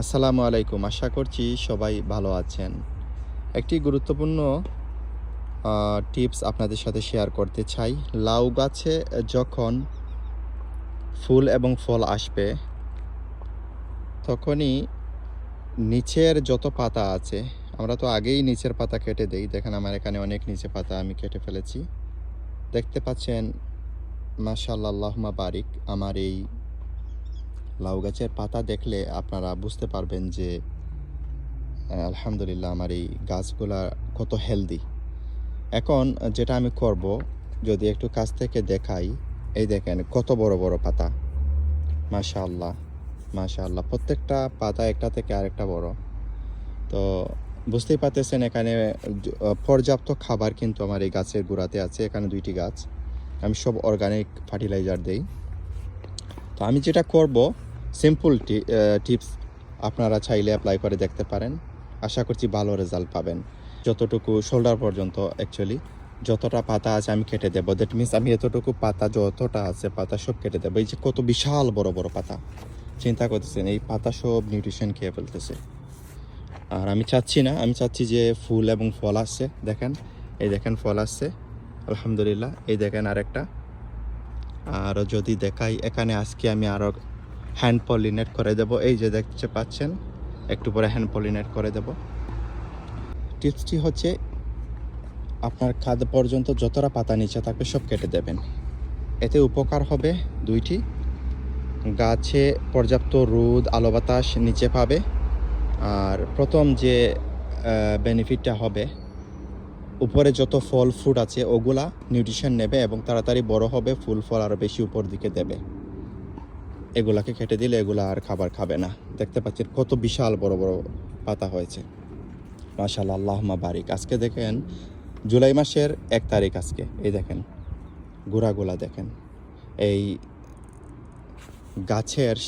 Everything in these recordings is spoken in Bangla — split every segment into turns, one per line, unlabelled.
আসসালামু আলাইকুম। আশা করছি সবাই ভালো আছেন। একটি গুরুত্বপূর্ণ টিপস আপনাদের সাথে শেয়ার করতে চাই। লাউ গাছে যখন ফুল এবং ফল আসবে, তখনই নিচের যত পাতা আছে, আমরা তো আগেই নিচের পাতা কেটে দেই। দেখেন আমার এখানে অনেক নিচে পাতা আমি কেটে ফেলেছি। দেখতে পাচ্ছেন মাশাল্লাহ বারিক। আমার এই লাউ গাছের পাতা দেখলে আপনারা বুঝতে পারবেন যে আলহামদুলিল্লাহ আমার এই গাছগুলা কত হেলদি এখন যেটা আমি করব, যদি একটু কাছ থেকে দেখাই, এই দেখেন কত বড় বড় পাতা। মাশাআল্লাহ মাশাআল্লাহ, প্রত্যেকটা পাতা একটা থেকে আরেকটা বড়। তো বুঝতেই পারতেছেন এখানে পর্যাপ্ত খাবার কিন্তু আমার এই গাছের গোড়াতে আছে, এখানে দুইটি গাছ। আমি সব অর্গানিক ফার্টিলাইজার দেই। তো আমি যেটা করব সিম্পল টিপস আপনারা চাইলে অ্যাপ্লাই করে দেখতে পারেন। আশা করছি ভালো রেজাল্ট পাবেন। যতটুকু শোল্ডার পর্যন্ত অ্যাকচুয়ালি যতটা পাতা আছে আমি কেটে দেবো। দ্যাট মিনস আমি এতটুকু পাতা, যতটা আছে পাতা, সব কেটে দেবো। এই যে কত বিশাল বড় বড় পাতা। চিন্তা করতেছেন, এই পাতা সব নিউট্রিশন খেয়ে ফেলতেছে। আর আমি চাচ্ছি না, আমি চাচ্ছি যে ফুল এবং ফল আসছে। দেখেন, এই দেখেন ফল আসছে। আলহামদুলিল্লাহ, এই দেখেন আরেকটা। আর যদি দেখাই, এখানে আজকে আমি আরও হ্যান্ড পলিনেট করে দেব। এই যে দেখতে পাচ্ছেন, একটু পরে হ্যান্ড পলিনেট করে দেব। টিপসটি হচ্ছে, আপনার খাদ পর্যন্ত যতটা পাতা নিচে থাকবে সব কেটে দেবেন। এতে উপকার হবে দুইটি। গাছে পর্যাপ্ত রোদ, আলো বাতাস নিচে পাবে। আর প্রথম যে বেনিফিটটা হবে, উপরে যত ফল ফ্রুট আছে, ওগুলা নিউট্রিশন নেবে এবং তাড়াতাড়ি বড় হবে, ফুল ফল আরও বেশি উপর দিকে দেবে। এগুলাকে কেটে দিলে এগুলা আর খাবার খাবে না। দেখতে পাচ্ছেন কত বিশাল বড় বড় পাতা হয়েছে। মাশাল্লাহ আল্লাহমা বারিক। আজকে দেখেন, জুলাই মাসের এক তারিখ আজকে। এই দেখেন, গোড়াগুলা দেখেন। এই গাছের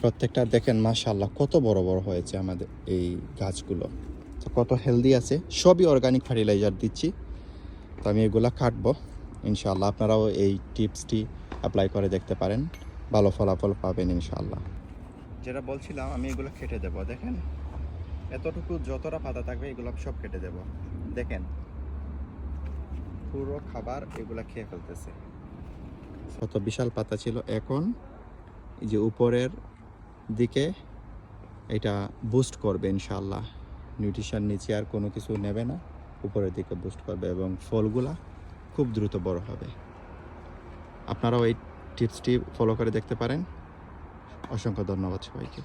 প্রত্যেকটা দেখেন মাশাল্লাহ কত বড় বড় হয়েছে আমাদের এই গাছগুলো। তো কত হেলদি আছে। সবই অর্গানিক ফার্টিলাইজার দিচ্ছি। তো আমি এগুলা কাটবো। ইনশাল্লাহ আপনারাও এই টিপসটি অ্যাপ্লাই করে দেখতে পারেন। ভালো ফলাফল পাবেন ইনশাল্লাহ যেটা বলছিলাম আমি এগুলো কেটে দেব দেখেন। এতটুকু যতটা পাতা থাকবে এগুলো সব কেটে দেব। দেখেন পুরো খাবার এগুলো খেয়ে ফেলতেছে। কত বিশাল পাতা ছিল এখন এই যে উপরের দিকে এটা বুস্ট করবে ইনশাল্লাহ নিউট্রিশন নিচে আর কোনো কিছু নেবে না উপরের দিকে বুস্ট করবে এবং ফলগুলা খুব দ্রুত বড় হবে। আপনারাও এই টিপসটি ফলো করে দেখতে পারেন। অসংখ্য ধন্যবাদ সবাইকে।